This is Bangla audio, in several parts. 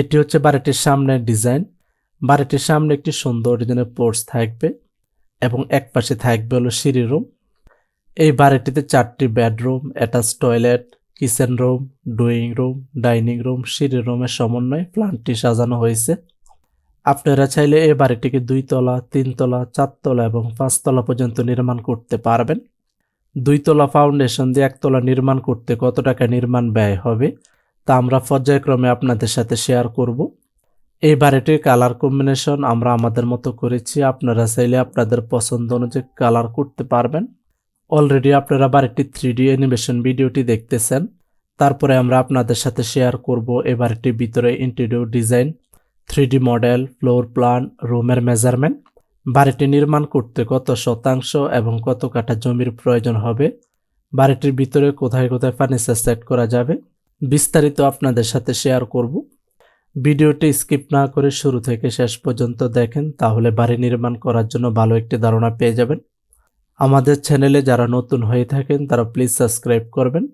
এটি হচ্ছে বাড়িটির সামনের ডিজাইন। বাড়িটির সামনে একটি সুন্দর ডিজাইনের পোর্স থাকবে এবং এক পাশে থাকবে হলো সিঁড়ি রুম। এই বাড়িটিতে চারটি bedroom attach toilet, kitchen room, drawing room, dining room, সিঁড়ি রুমের সমন্বয়ে প্ল্যানটি সাজানো হয়েছে। আপনারা চাইলে এই বাড়িটিকে দুইতলা, তিনতলা, চারতলা এবং পাঁচতলা পর্যন্ত নির্মাণ করতে পারবেন। দুইতলা ফাউন্ডেশন দিয়ে একতলা নির্মাণ করতে কত টাকা নির্মাণ ব্যয় হবে? তা আমরা পর্যায়ক্রমে আপনাদের সাথে শেয়ার করব। এই বাড়িটির কালার কম্বিনেশন আমরা আমাদের মতো করেছি। আপনারা চাইলে আপনাদের পছন্দ অনুযায়ী কালার করতে পারবেন। অলরেডি আপনারা বাড়িটির থ্রি ডি অ্যানিমেশন ভিডিওটি দেখতেছেন। তারপরে আমরা আপনাদের সাথে শেয়ার করব এই বাড়িটির ভিতরে interior design three model floor plan রুমের মেজারমেন্ট বাড়িটি নির্মাণ করতে কত শতাংশ এবং কত কাঠা জমির প্রয়োজন হবে? বাড়িটির ভিতরে কোথায় কোথায় ফার্নিচার সেট করা যাবে? বিস্তারিত আপনাদের সাথে শেয়ার করব। ভিডিওটি স্কিপ না করে শুরু থেকে শেষ পর্যন্ত দেখেন, তাহলে বাড়ি নির্মাণ করার জন্য ভালো একটি ধারণা পেয়ে যাবেন। আমাদের চ্যানেলে যারা নতুন হয়ে থাকেন, তারা প্লিজ সাবস্ক্রাইব করবেন।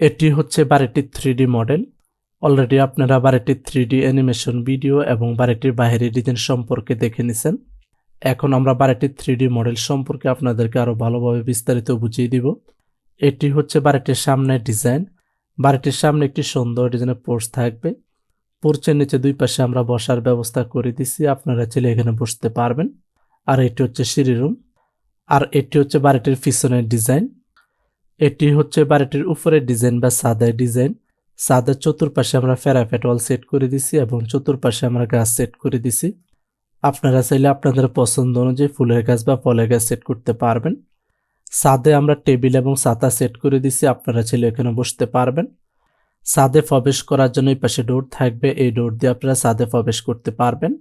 এটি হচ্ছে বাড়িটির থ্রি মডেল। অলরেডি আপনারা বাড়িটির থ্রি অ্যানিমেশন ভিডিও এবং বাড়িটির বাইরের ডিজাইন সম্পর্কে দেখে নিছেন। এখন আমরা বাড়িটির থ্রি মডেল সম্পর্কে আপনাদেরকে আরও ভালোভাবে বিস্তারিত বুঝিয়ে দিব। এটি হচ্ছে বাড়িটির সামনের ডিজাইন। বাড়িটির সামনে একটি সুন্দর ডিজাইনের পোর্চ থাকবে। পোর্চের নিচে দুই পাশে আমরা বসার ব্যবস্থা করে দিছি। আপনারা চাইলে এখানে বসতে পারবেন। আর এটি হচ্ছে সিঁড়ি রুম। আর এটি হচ্ছে বাড়িটির পিছনের ডিজাইন। এটি হচ্ছে বাড়িটির উপরের ডিজাইন বা সাদের ডিজাইন। সাদের চতুর্পাশে আমরা ফেরাফেট ওয়াল সেট করে দিছি এবং চতুর্পাশে আমরা গাছ সেট করে দিছি। আপনারা চাইলে আপনাদের পছন্দ অনুযায়ী ফুলের গাছ বা ফলের গাছ সেট করতে পারবেন। সাদে আমরা টেবিল এবং ছাতা সেট করে দিছি, আপনারা ছেলে এখানে বসতে পারবেন। সাদে প্রবেশ করার জন্য এই পাশে ডোর থাকবে, এই ডোর দিয়ে আপনারা সাদে প্রবেশ করতে পারবেন।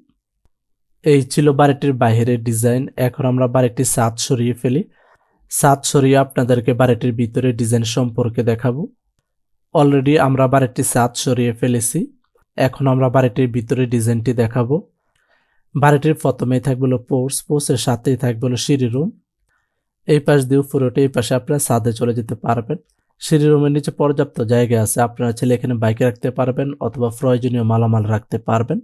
এই ছিল বাড়িটির বাইরের ডিজাইন, এখন আমরা বাড়িটির ছাদ সরিয়ে ফেলি। ছাদ সরিয়ে আপনাদেরকে বাড়িটির ভিতরে ডিজাইন সম্পর্কে দেখাবো। অলরেডি আমরা বাড়িটির ছাদ সরিয়ে ফেলেছি, এখন আমরা বাড়িটির ভিতরে ডিজাইনটি দেখাবো। বাড়িটির প্রথমেই থাকবে পোর্স পোর্সের সাথেই থাকবে সিঁড়ি রুম। এই পাশ দিয়ে উপরে এই পাশে আপনারা ছাদে চলে যেতে পারবেন। সিঁড়ি রুমের নিচে পর্যাপ্ত জায়গা আছে, আপনারা ছেলে এখানে বাইকে রাখতে পারবেন অথবা প্রয়োজনীয় মালামাল রাখতে পারবেন।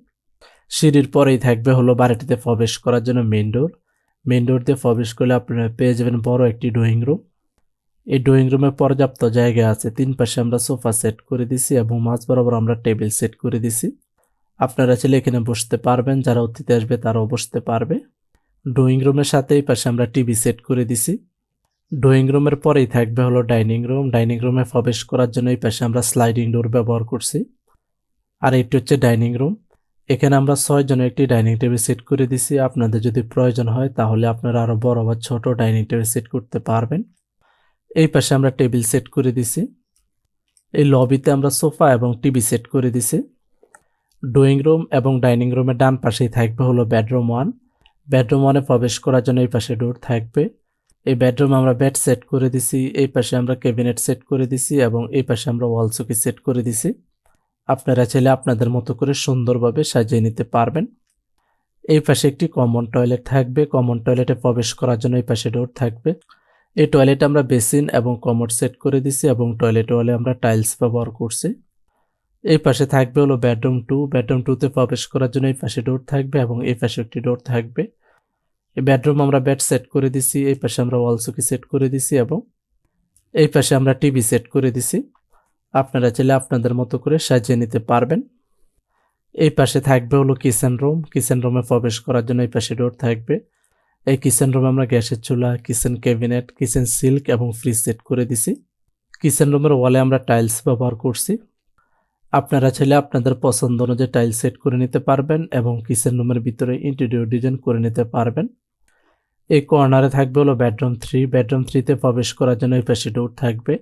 সিঁড়ির পরেই থাকবে হলো বাড়িটিতে প্রবেশ করার জন্য মেন ডোর মেন ডোর দিয়ে প্রবেশ করলে আপনারা পেয়ে যাবেন বড় একটি ড্রয়িং রুম এই ড্রয়িং রুমে পর্যাপ্ত জায়গা আছে, তিন পাশে আমরা সোফা সেট করে দিছি এবং মাঝ বরাবর আমরা টেবিল সেট করে দিছি। আপনারা ছেলে এখানে বসতে পারবেন, যারা অতিথি আসবে তারাও বসতে পারবে। ড্রয়িং রুমের সাথে এই পাশে আমরা টিভি সেট করে দিছি। ড্রয়িং রুমের পরেই থাকবে হলো ডাইনিং রুম ডাইনিং রুমে প্রবেশ করার জন্য এই পাশে আমরা স্লাইডিং ডোর ব্যবহার করছি। আর এটি হচ্ছে ডাইনিং রুম এখানে আমরা ছয় জনের একটি ডাইনিং টেবিল সেট করে দিছি। আপনাদের যদি প্রয়োজন হয় তাহলে আপনারা আরও বড় বা ছোট ডাইনিং টেবিল সেট করতে পারবেন। এই পাশে আমরা টেবিল সেট করে দিছি। এই লবিতে আমরা সোফা এবং টিভি সেট করে দিছি। ড্রয়িং রুম এবং ডাইনিং রুমের ডান পাশেই থাকবে হলো বেডরুম ওয়ান বেডরুম ওয়ানে প্রবেশ করার জন্য এই পাশে ডোর থাকবে। এই বেডরুমে আমরা বেড সেট করে দিছি, এই পাশে আমরা ক্যাবিনেট সেট করে দিছি এবং এই পাশে আমরা ওয়াল চকি সেট করে দিছি। আপনারা চাইলে আপনাদের মতো করে সুন্দরভাবে সাজিয়ে নিতে পারবেন। এই পাশে একটি কমন টয়লেট থাকবে। কমন টয়লেটে প্রবেশ করার জন্য এই পাশে ডোর থাকবে। এই টয়লেটে আমরা বেসিন এবং কমোড সেট করে দিছি এবং টয়লেট ওয়ালে আমরা টাইলস ব্যবহার করছি। এই পাশে থাকবে হলো বেডরুম টু। বেডরুম টুতে প্রবেশ করার জন্য এই পাশে ডোর থাকবে এবং এই পাশে একটি ডোর থাকবে। এই বেডরুম আমরা বেড সেট করে দিছি, এই পাশে আমরা ওয়াল চকি সেট করে দিছি এবং এই পাশে আমরা টিভি সেট করে দিছি। আপনারা চাইলে আপনাদের মতো করে সাজিয়ে নিতে পারবেন। এই পাশে থাকবে হলো কিচেন রুম। কিচেন রুমে প্রবেশ করার জন্য এই পাশে ডোর থাকবে। এই কিচেন রুমে আমরা গ্যাসের চুলা, কিচেন ক্যাবিনেট, কিচেন সিল্ক এবং ফ্রিজ সেট করে দিছি। কিচেন রুমের ওয়ালে আমরা টাইলস ব্যবহার করছি। আপনারা চাইলে আপনাদের পছন্দ অনুযায়ী টাইল সেট করে নিতে পারবেন এবং কিচেন রুমের ভিতরে ইন্টেরিয়র ডিজাইন করে নিতে পারবেন। এই কর্নারে থাকবে হলো বেডরুম থ্রি বেডরুম থ্রিতে প্রবেশ করার জন্য এই পাশে ডোর থাকবে।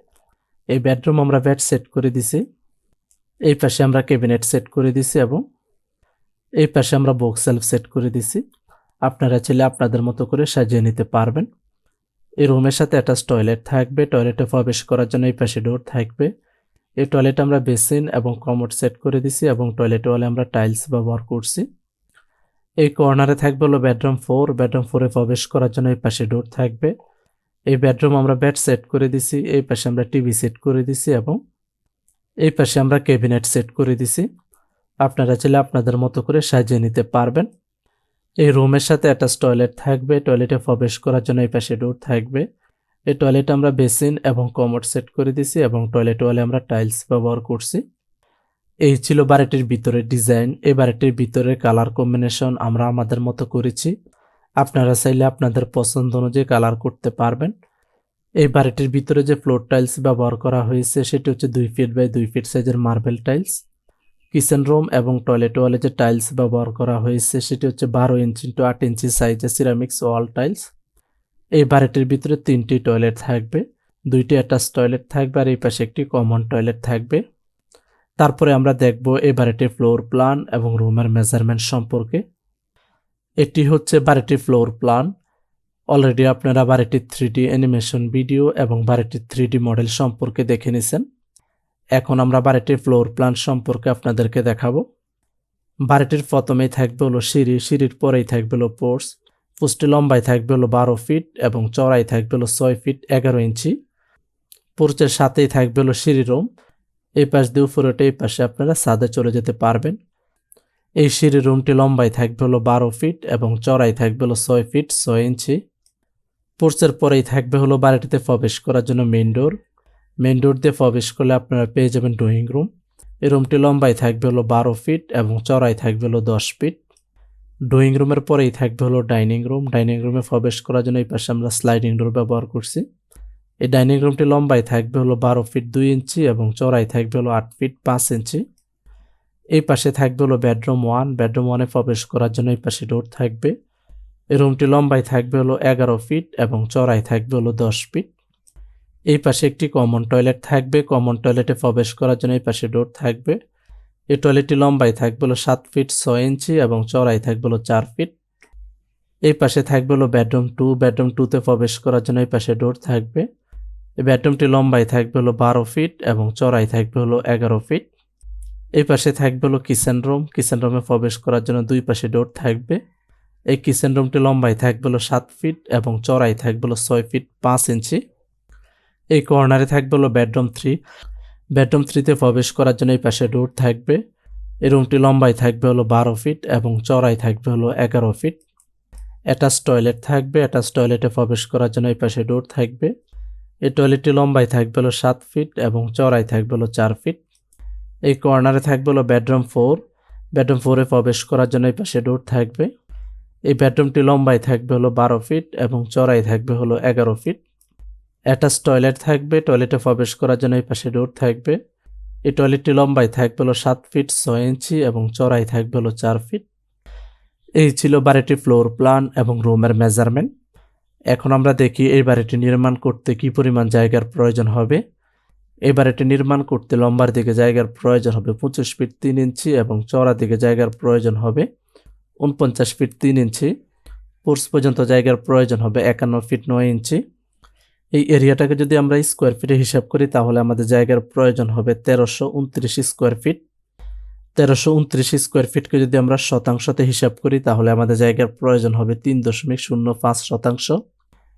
এই বেডরুম আমরা বেড সেট করে দিছি। এই পাশে আমরা ক্যাবিনেট সেট করে দিছি এবং এই পাশে আমরা বুক সেলফ সেট করে দিছি। আপনারা চাইলে আপনাদের মতো করে সাজিয়ে নিতে পারবেন। এই রুমের সাথে অ্যাটাচ টয়লেট থাকবে। টয়লেটে প্রবেশ করার জন্য এই পাশে ডোর থাকবে। এই টয়লেটে আমরা বেসিন এবং কমোড সেট করে দিছি এবং টয়লেট ওয়ালে আমরা টাইলস ব্যবহার করছি। এই কর্নারে থাকবে হলো বেডরুম ফোর বেডরুম ফোরে প্রবেশ করার জন্য এই পাশে ডোর থাকবে। এই বেডরুম আমরা বেড সেট করে দিছি, এই পাশে আমরা টিভি সেট করে দিছি এবং এই পাশে আমরা ক্যাবিনেট সেট করে দিছি। আপনারা চাইলে আপনাদের মতো করে সাজিয়ে নিতে পারবেন। এই রুমের সাথে অ্যাটাচ টয়লেট থাকবে টয়লেটে প্রবেশ করার জন্য এই পাশে ডোর থাকবে। এই টয়লেটে আমরা বেসিন এবং কমোড সেট করে দিছি এবং টয়লেট ওয়ালে আমরা টাইলস ব্যবহার করছি। এই ছিল বাড়িটির ভিতরে ডিজাইন এই বাড়িটির ভিতরে কালার কম্বিনেশন আমরা আমাদের মতো করেছি। আপনারা চাইলে আপনাদের পছন্দ অনুযায়ী কালার করতে পারবেন। এই বাড়িটির ভিতরে যে ফ্লোর টাইলস ব্যবহার করা হয়েছে, সেটি হচ্ছে দুই ফিট বাই দুই ফিট সাইজের মার্বেল টাইলস কিচেন রুম এবং টয়লেট ওয়ালে যে টাইলস ব্যবহার করা হয়েছে, সেটি হচ্ছে বারো ইঞ্চি টু আট ইঞ্চি সাইজের সিরামিক্স ওয়াল টাইলস এই বাড়িটির ভিতরে তিনটি টয়লেট থাকবে, দুইটি অ্যাটাচ টয়লেট থাকবে আর এই পাশে একটি কমন টয়লেট থাকবে। তারপরে আমরা দেখব এই বাড়িটির ফ্লোর প্ল্যান এবং রুমের মেজারমেন্ট সম্পর্কে। এটি হচ্ছে বাড়িটির ফ্লোর প্ল্যান অলরেডি আপনারা বাড়িটির থ্রি অ্যানিমেশন ভিডিও এবং বাড়িটির থ্রি মডেল সম্পর্কে দেখে নিছেন। এখন আমরা বাড়িটির ফ্লোর প্ল্যান সম্পর্কে আপনাদেরকে দেখাবো। বাড়িটির প্রথমেই থাকবে হলো সিঁড়ি, সিঁড়ির পরেই থাকবে হলো পোর্স পোস্টে লম্বাই থাকবে হলো বারো ফিট এবং চড়াই থাকবে হলো ছয় ফিট এগারো ইঞ্চি। পোর্চের সাথেই থাকবে হলো সিঁড়ি রুম। এই পাশ দিয়ে উপরেটা এই পাশে আপনারা সাদে চলে যেতে পারবেন। এই সিঁড়ি রুমটি লম্বাই থাকবে হলো বারো ফিট এবং চড়াই থাকবে হলো ছয় ফিট ছয় ইঞ্চি। পোর্চের পরেই থাকবে হলো বাড়িটিতে প্রবেশ করার জন্য মেন ডোর মেন ডোর দিয়ে প্রবেশ করলে আপনারা পেয়ে যাবেন ড্রয়িং রুম এই রুমটি লম্বাই থাকবে হলো বারো ফিট এবং চড়াই থাকবে হলো দশ ফিট। ড্রয়িং রুমের পরেই থাকবে হলো ডাইনিং রুম ডাইনিং রুমে প্রবেশ করার জন্য এই পাশে আমরা স্লাইডিং ডোর ব্যবহার করছি। এই ডাইনিং রুমটি লম্বাই থাকবে হলো বারো ফিট দুই ইঞ্চি এবং চড়াই থাকবে হলো আট ফিট পাঁচ ইঞ্চি। এই পাশে থাকবে হলো বেডরুম ওয়ান বেডরুম ওয়ানে প্রবেশ করার জন্য এই পাশে ডোর থাকবে। এই রুমটি লম্বাই থাকবে হলো এগারো ফিট এবং চড়াই থাকবে হলো দশ ফিট এই পাশে একটি কমন টয়লেট থাকবে। কমন টয়লেটে প্রবেশ করার জন্য এই পাশে ডোর থাকবে। এই টয়লেটটি লম্বাই থাকবে হলো সাত ফিট ছয় ইঞ্চি এবং চড়াই থাকবে হলো চার ফিট এই পাশে থাকবে হলো বেডরুম টু বেডরুম টুতে প্রবেশ করার জন্য এই পাশে ডোর থাকবে। এই বেডরুমটি লম্বাই থাকবে হলো বারো ফিট এবং চড়াই থাকবে হলো এগারো ফিট এই পাশে থাকবে হলো কিচেন রুম কিচেন রুমে প্রবেশ করার জন্য দুই পাশে ডোর থাকবে। এই কিচেন রুমটি লম্বাই থাকবে হলো সাত ফিট এবং চড়াই থাকবে হলো ছয় ফিট পাঁচ ইঞ্চি এই কর্নারে থাকবে হলো বেডরুম থ্রি বেডরুম থ্রিতে প্রবেশ করার জন্য এই পাশে ডোর থাকবে। এই রুমটি লম্বাই থাকবে হলো বারো ফিট এবং চড়াই থাকবে হলো এগারো ফিট। অ্যাটাচ টয়লেট থাকবে। অ্যাটাচ টয়লেটে প্রবেশ করার জন্য এই পাশে ডোর থাকবে। এই টয়লেটটি লম্বাই থাকবে হলো সাত ফিট এবং চড়াই থাকবে হলো চার ফিট। এই কর্নারে থাকবে হলো বেডরুম ফোর। বেডরুম ফোরে প্রবেশ করার জন্য এই পাশে ডোর থাকবে। এই বেডরুমটি লম্বাই থাকবে হলো বারো ফিট এবং চড়াই থাকবে হলো এগারো ফিট। অ্যাটাচ টয়লেট থাকবে, টয়লেটে প্রবেশ করার জন্য এই পাশে ডোর থাকবে। এই টয়লেটটি লম্বাই থাকবে হলো সাত ফিট ছয় ইঞ্চি এবং চড়াই থাকবে হলো চার ফিট। এই ছিল বাড়িটির ফ্লোর প্ল্যান এবং রুমের মেজারমেন্ট। এখন আমরা দেখি এই বাড়িটি নির্মাণ করতে কি পরিমাণ জায়গার প্রয়োজন হবে। এই বাড়িটি নির্মাণ করতে লম্বার দিকে জায়গার প্রয়োজন হবে পঁচিশ ফিট তিন ইঞ্চি এবং চড়া দিকে জায়গার প্রয়োজন হবে উনপঞ্চাশ ফিট তিন ইঞ্চি। পোর্স পর্যন্ত জায়গার প্রয়োজন হবে একান্ন ফিট নয় ইঞ্চি। এই এরিয়াটাকে যদি আমরা স্কোয়ার ফিটে হিসাব করি, তাহলে আমাদের জায়গার প্রয়োজন হবে তেরোশো উনত্রিশ স্কোয়ার ফিট তেরোশো উনত্রিশ স্কোয়ার ফিটকে যদি আমরা শতাংশতে হিসাব করি, তাহলে আমাদের জায়গার প্রয়োজন হবে তিন দশমিক শূন্য পাঁচ শতাংশ।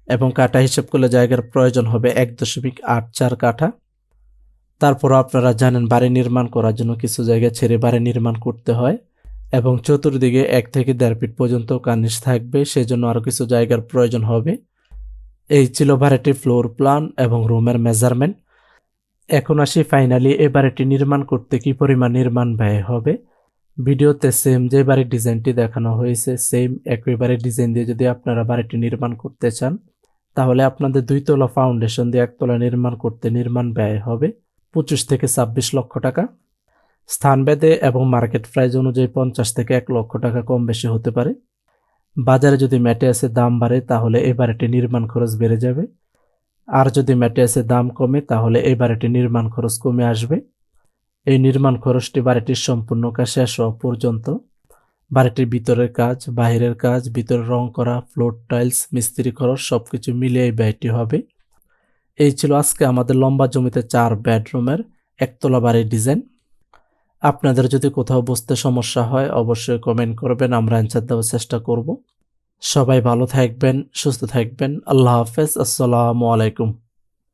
এবং কাঠা হিসাব করলে জায়গার প্রয়োজন হবে এক দশমিক আট চার কাঠা। তারপরও আপনারা জানেন, বাড়ি নির্মাণ করার জন্য কিছু জায়গা ছেড়ে বাড়ি নির্মাণ করতে হয়। এবং চতুর্দিকে এক থেকে দেড় ফিট পর্যন্ত কার্নিশ থাকবে, সেজন্য আরও কিছু জায়গার প্রয়োজন হবে। এই ছিল বাড়িটির ফ্লোর প্ল্যান এবং রুমের মেজারমেন্ট এখন আসি ফাইনালি এ বাড়িটি নির্মাণ করতে কি পরিমাণ নির্মাণ ব্যয় হবে? ভিডিওতে সেম যে বাড়ির ডিজাইনটি দেখানো হয়েছে সেম একই বাড়ির ডিজাইন দিয়ে যদি আপনারা বাড়িটি নির্মাণ করতে চান, তাহলে আপনাদের দুইতলা ফাউন্ডেশন দিয়ে একতলা নির্মাণ করতে নির্মাণ ব্যয় হবে পঁচিশ থেকে ছাব্বিশ লক্ষ টাকা। স্থানভেদে এবং মার্কেট প্রাইস অনুযায়ী পঞ্চাশ থেকে এক লক্ষ টাকা কম বেশি হতে পারে। বাজারে যদি ম্যাটিয়াসের দাম বাড়ে, তাহলে এই বাড়িটি নির্মাণ খরচ বেড়ে যাবে। আর যদি ম্যাটিয়াসের দাম কমে, তাহলে এই বাড়িটি নির্মাণ খরচ কমে আসবে। এই নির্মাণ খরচটি বাড়িটির সম্পূর্ণ কাজ শেষ হওয়া পর্যন্ত। বাড়িটির ভিতরের কাজ, বাহিরের কাজ, ভিতরে রং করা, ফ্লোর টাইলস, মিস্ত্রি খরচ সব কিছু মিলিয়ে এই ব্যয়টি হবে। এই ছিল আজকে আমাদের লম্বা জমিতে চার বেডরুমের একতলা বাড়ির ডিজাইন। আপনাদের যদি কোথাও বুঝতে সমস্যা হয়, অবশ্যই কমেন্ট করবেন, আমরা অ্যান্সার দেওয়ার চেষ্টা করব। সবাই ভালো থাকবেন, সুস্থ থাকবেন। আল্লাহ হাফেজ, আসসালামু আলাইকুম।